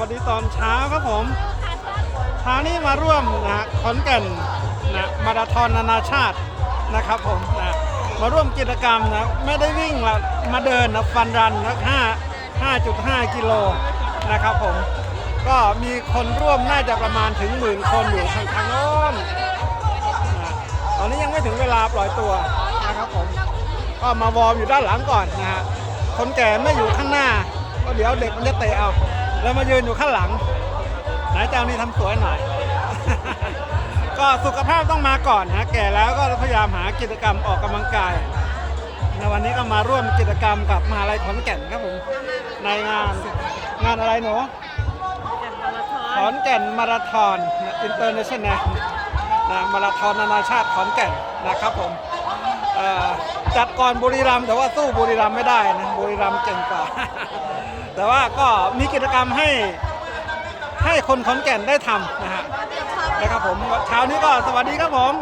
วัสดีตอนเช้าครับผมเช้านี้มาร่วมนะขอนแก่นนะมาราธอนนานาชาตินะครับผมนะมาร่วมกิจกรรมนะไม่ได้วิ่งละมาเดินนะฟันรันนะ5 5.5กิโลนะครับผมก็มีคนร่วมน่าจะประมาณถึงหมื่นคนอยู่ทางทางโน้นนะตอนนี้ยังไม่ถึงเวลาปล่อยตัวนะครับผมก็มาวอร์มอยู่ด้านหลังก่อนนะฮะคนแก่ไม่อยู่ข้างหน้าก็เดี๋ยวเด็กมันจะเตะเอา แล้วมายืนอยู่ข้างหลัง ไหนเจ้านี่ทำสวยหน่อย ก็สุขภาพต้องมาก่อนนะแก่แล้วก็พยายามหากิจกรรมออกกำลังกายในวันนี้ก็มาร่วมกิจกรรมกับมหาลัยขอนแก่นครับผมในงานงานอะไรหนูขอนแก่นมาราธอนอินเตอร์เนชั่นแนลนะมาราธอนนานาชาติขอนแก่นนะครับผม จัดก่อนบุรีรัมย์แต่ว่าสู้บุรีรัมย์ไม่ได้นะบุรีรัมย์เก่งกว่า แต่ว่าก็มีกิจกรรมให้ให้คนขอนแก่นได้ทำนะฮะนะครับผมเช้านี้ก็สวัสดีครับผม